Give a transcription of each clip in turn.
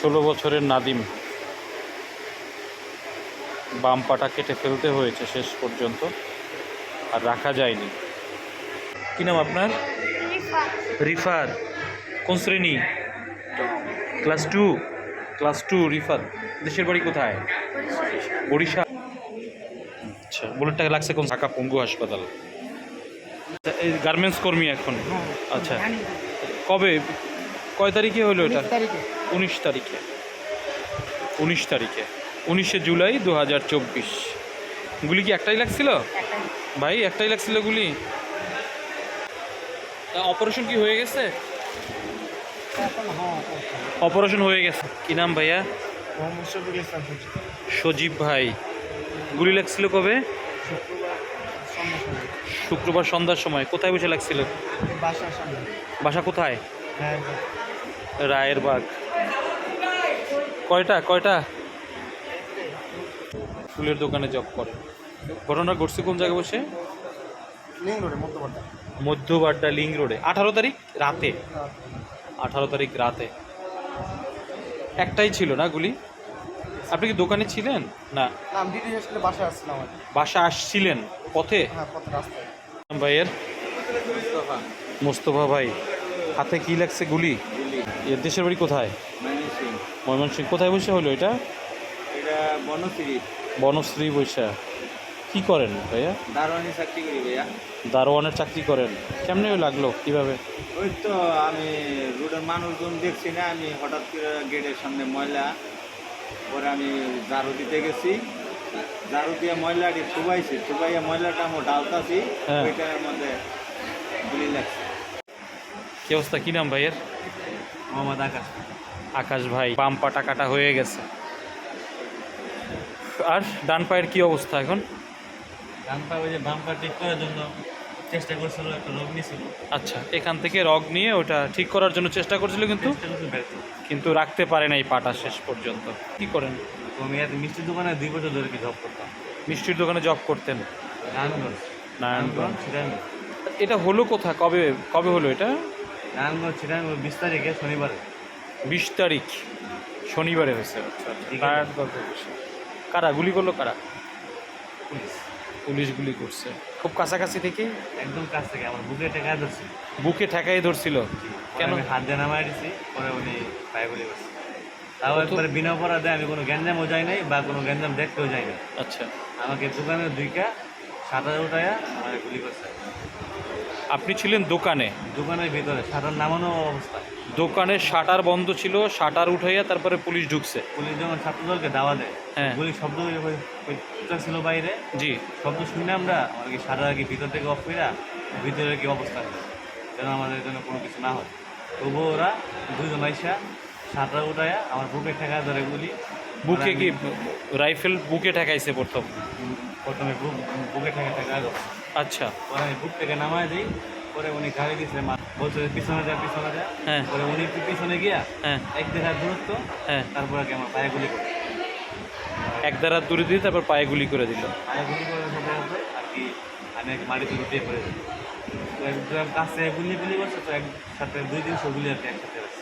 ষোলো বছরের নাদিম। বাম পাটা কেটে ফেলতে হয়েছে শেষ পর্যন্ত আর রাখা যায়নি। কি নাম আপনার? রিফাত কোন শ্রেণি? Class two. Class two Rifat দেশের বাড়ি কোথায়? বরিশাল আচ্ছা বুলেটটা লাগছে কোন? ঢাকা পঙ্গু হাসপাতাল। এই গার্মেন্টস কর্মী এখন। আচ্ছা কবে কয় তারিখে হলো এটা? উনিশ তারিখে। উনিশ তারিখে। উনিশে জুলাই দু হাজার চব্বিশ। গুলি কি একটাই লাগছিল? ভাই একটাই লাগছিল গুলি? অপারেশন কি হয়ে গেছে? হ্যাঁ অপারেশন হয়ে গেছে। কি নাম ভাইয়া? সজীব। ভাই। গুলি লাগছিল কবে? শুক্রবার সন্ধ্যার সময়। শুক্রবার সন্ধ্যার সময়। কোথায় বসে লাগছিল? বাসা কোথায়? হ্যাঁ রায়ের বাগ কয়টা? কয়টা? ফুলের দোকানে জব করে। ঘটনা ঘটছে কোন জায়গায় বসে? মধ্যবাড্ডা লিং রোডে। আঠারো তারিখ রাতে? আঠারো তারিখ রাতে। একটাই ছিল না গুলি? আপনি কি দোকানে ছিলেন? না। বাসা আসছিলেন? পথে? হ্যাঁ ভাইয়ের? মোস্তফা ভাই হাতে কি লাগছে গুলি? এর দেশের বাড়ি কোথায়? ময়মনসিং কোথায় বসে হলো এটা? এটা বনশ্রী। বনশ্রী বৈশা কি করেন ভাইয়া? দারোয়ানি চাকরি করি ভাইয়া। দারোয়ানের চাকরি করেন। কেমনে লাগল কীভাবে? ওই তো আমি রোডের মানুষজন দেখছি না আমি হঠাৎ করে গেটের সামনে ময়লা পরে আমি ঝাড়ু দিতে গেছি। ঝাড়ু দিয়ে ময়লাটি থুবাইছি থুবাইয়া ময়লাটা আমি ডালতাছি হ্যাঁ। ওইটার মধ্যে গুলি লাগছে। কি অবস্থা? কি নাম ভাইয়ের? মোহাম্মদ আকাশ আকাশ ভাই বাম পাটা কাটা হয়ে গেছে। আর ডান পায়ের কি অবস্থা এখন? ডান পা ওই যে বাম পা ঠিক করার জন্য চেষ্টা করছিল একটা রোগ নিয়েছিল আচ্ছা এখান থেকে রগ নিয়ে ওটা ঠিক করার জন্য চেষ্টা করছিল কিন্তু? কিন্তু রাখতে পারে নাই পাটা শেষ পর্যন্ত। কি করেন? তো আমি আর মিষ্টির দোকানে দুই বছর ধরে কি জব করতাম। মিষ্টির দোকানে জব করতেন? নারায়ণগঞ্জ। নারায়ণগঞ্জ। এটা হলো কোথা? কবে কবে হলো এটা? নারায়ণগঞ্জ সিরাজগঞ্জ বিশ তারিখে শনিবার। বিশ তারিখ শনিবারে হয়েছে। নারায়ণগঞ্জ কারা? গুলি করল কারা? পুলিশ। পুলিশ গুলি করছে। খুব কাছাকাছি থেকে একদম কাছ থেকে আমার বুকে টেকা ধরছি। বুকে ঠেকাই ধরছিল? কেন? আমি হাত দিয়ে নামাই দিছি পরে উনি পায়ে গুলি করছে। তাও একবারে বিনা অপরাধে আমি কোনো গ্যাঞ্জামও যাই নাই বা কোনো গ্যাঞ্জাম দেখতেও যাই না আচ্ছা। আমাকে দোকানে দুইটা সাঁতার উঠাইয়া আমার গুলি করছে। আপনি ছিলেন দোকানে? দোকানের ভিতরে শাটার নামানো অবস্থায়। দোকানের শাটার বন্ধ ছিল শাটার উঠাইয়া তারপরে পুলিশ ঢুকছে। পুলিশ যখন ছাত্রদলকে দাওয়া দেয় হ্যাঁ। গুলি শব্দ ছিল বাইরে। জি। শব্দ শুনে আমরা আমার কি সারা কি ভিতর থেকে অফ কইরা ভিতরে কি অবস্থা যেন আমাদের জন্য কোনো কিছু না হয়। তবুও ওরা দুজন আইসা শাটার উঠাইয়া আমার বুকে ঠেকা ধরে গুলি। বুকে কি রাইফেল বুকে ঠেকাইছে প্রথম? প্রথমে বুক বুকে ঠেকা ঠেকা গেল আচ্ছা। পরে আমি বুক থেকে নামায় দিই পরে উনি গাড়ি দিয়েছে মা বলছে পিছনে যা পিছনে যা। হ্যাঁ। পরে উনি একটু পিছনে গিয়া হ্যাঁ। এক দেখার দূরত্ব হ্যাঁ। তারপরে কি আমার পায়ে গুলি করে। এক দ্বারা দূরে দিয়ে তারপর পায়ে গুলি করে দিল। পায়ে গুলি করে সাথে আর কি আমি এক মাটিতে উঠে পড়ে যাই। তো একদম কাছে গুলি গুলি করছে তো এক সাথে দুই দিন গুলি আর কি একসাথে আছে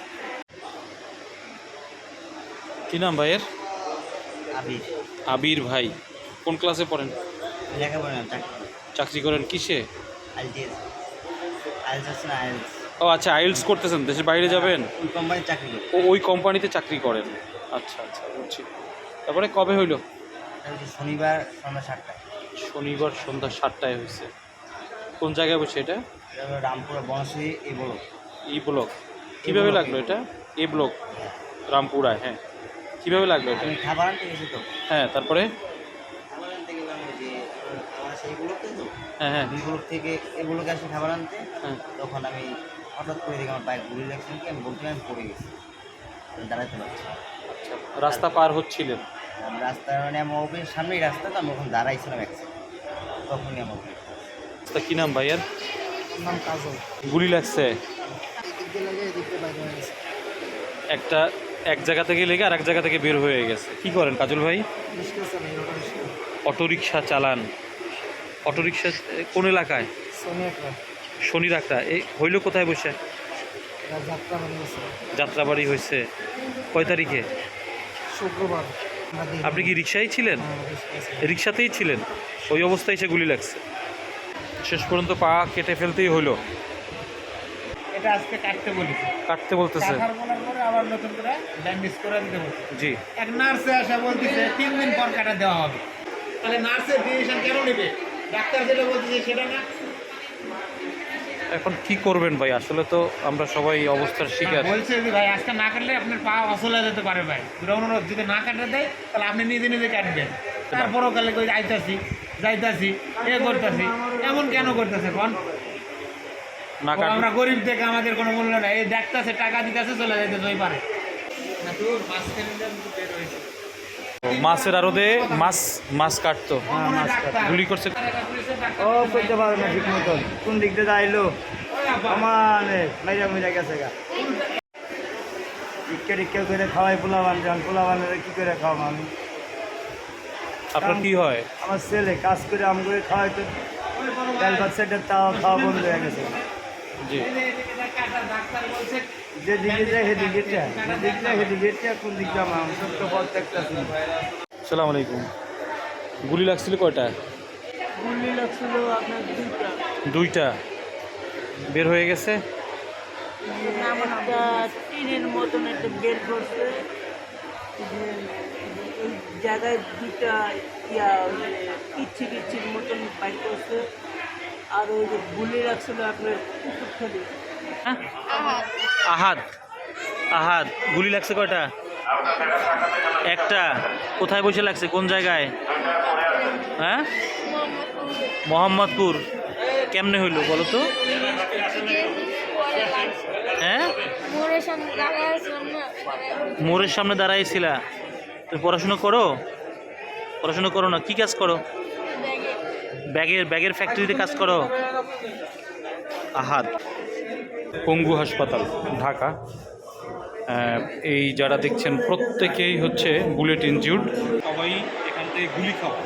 কি নাম ভাইয়ের? আবির। আবির ভাই। কোন ক্লাসে পড়েন? লেখাপড়া চাকরি চাকরি করেন কিসে? ও আচ্ছা আইএলস করতেছেন দেশের বাইরে যাবেন? কোম্পানির চাকরি ও ওই কোম্পানিতে চাকরি করেন? আচ্ছা আচ্ছা বুঝছি। তারপরে কবে হইল? শনিবার সন্ধ্যা সাতটায়। শনিবার সন্ধ্যা সাতটায় হয়েছে। কোন জায়গায় বসে এটা? রামপুরা বনশ্রী এই বলো ই ব্লক। কীভাবে লাগল এটা? এ ব্লক? রামপুরায় হ্যাঁ। কীভাবে লাগল এটা? খাবার হ্যাঁ তারপরে খাবার আনতে গেলাম ওই যে আমার সেই ব্লকে তো হ্যাঁ হ্যাঁ দুই ব্লক থেকে এই ব্লকে খাবার আনতে হ্যাঁ। তখন আমি হঠাৎ করে দেখি আমার বাইক গুলি লাগছে কি আমি বলতে আমি পড়ে গেছি। দাঁড়াতে পারছি আচ্ছা রাস্তা পার হচ্ছিলেন? রাস্তা মানে আমার অফিসের সামনেই রাস্তা তো আমি ওখানে দাঁড়াইছিলাম এক second। তখনই আমার তা কী নাম ভাইয়ার? নাম কাজল। গুলি লাগছে। হয়ে একটা এক জায়গা থেকে লেগে আর এক জায়গা থেকে বের হয়ে গেছে। কি করেন কাজল ভাই? অটোরিকশা চালান। অটোরিকশা কোন এলাকায়? শনি রাখটা এই হইল কোথায় বসে? যাত্রাবাড়ি হয়েছে। কয় তারিখে? শুক্রবার। আপনি কি রিক্সায় ছিলেন? রিক্সাতেই ছিলেন। ওই অবস্থায় সে গুলি লাগছে। শেষ পর্যন্ত পা কেটে ফেলতেই হলো এটা আজকে কাটতে বলেছি। কাটতে বলতেছে। বলার পরে আবার নতুন করে ব্যান্ডেজ করে দিতে বলছে। জি। এক নার্সে আসা বলতেছে তিন দিন পর কাটা দেওয়া হবে। তাহলে নার্সের ডিসিশন কেন নেবে? ডাক্তার যেটা বলতেছে সেটা না। এখন কি করবেন ভাই? আসলে তো আমরা সবাই অবস্থার শিকার। বলছে যে ভাই আজকে না কাটলে আপনার পা অসল হয়ে যেতে পারে ভাই। দুটা অনুরোধ যদি না কাটতে দেয় তাহলে আপনি নিজে নিজে কাটবেন। তারপরও কালে কই যাইতাছি যাইতাছি এ করতেছি এমন কেন করতেছে কোন? না আমরা গরিব থেকে আমাদের কোনো মূল্য নাই। এই দেখতেছে টাকা দিতেছে চলে যাইতেছে ওই পারে। না তো মাছ খেলে বের হয়েছে। মাছের আরও দে মাছ মাছ কাটতো। গুলি করছে। ও করতে পারবে না ঠিক মতন। কোন দিক দিয়ে যাইলো? আমানে মাইরা মাইরা গেছে গা। টিক্কা টিক্কা করে খাওয়াই পোলা পোলাবান যান পোলাবানের কি করে খাওয়াম আমি? আপনার কি হয়? আমার ছেলে কাজ করে আম করে খাওয়াই তো ডাল ভাত সেটা তাও খাওয়া বন্ধ হয়ে গেছে। জি। যে দিকে যায় সেদিকে যায়। যেদিকে যায় যায়। কোন দিক যাব আমি সব তো পথ দেখতেছি। সালাম আলাইকুম। গুলি লাগছিল কয়টা? গুলি লাগছিল আপনার দুইটা। দুইটা। বের হয়ে গেছে? একটা টিনের মতন একটা বের করছে। ওই জায়গায় দুইটা ইয়া কিচ্ছি কিচ্ছির মতন বাইর করছে। আর ওই যে গুলি রাখছিল আপনার কুকুরখালি। আহাদ আহাদ, গুলি লাগছে কয়টা? একটা, কোথায় বসে লাগছে? কোন জায়গায়? হ্যাঁ? মোহাম্মদপুর। কেমনে হইল বলো তো? হ্যাঁ? মোড়ের সামনে দাঁড়াইছিলা। তুমি পড়াশোনা করো? পড়াশোনা করো না, কি কাজ করো? ব্যাগের ব্যাগের ফ্যাক্টরিতে কাজ করো? আহাদ। পঙ্গু হাসপাতাল, ঢাকা। এই যারা দেখছেন, প্রত্যেকেই হচ্ছে বুলেট ইনজিউড সবাই এখান থেকে গুলি খাওয়া।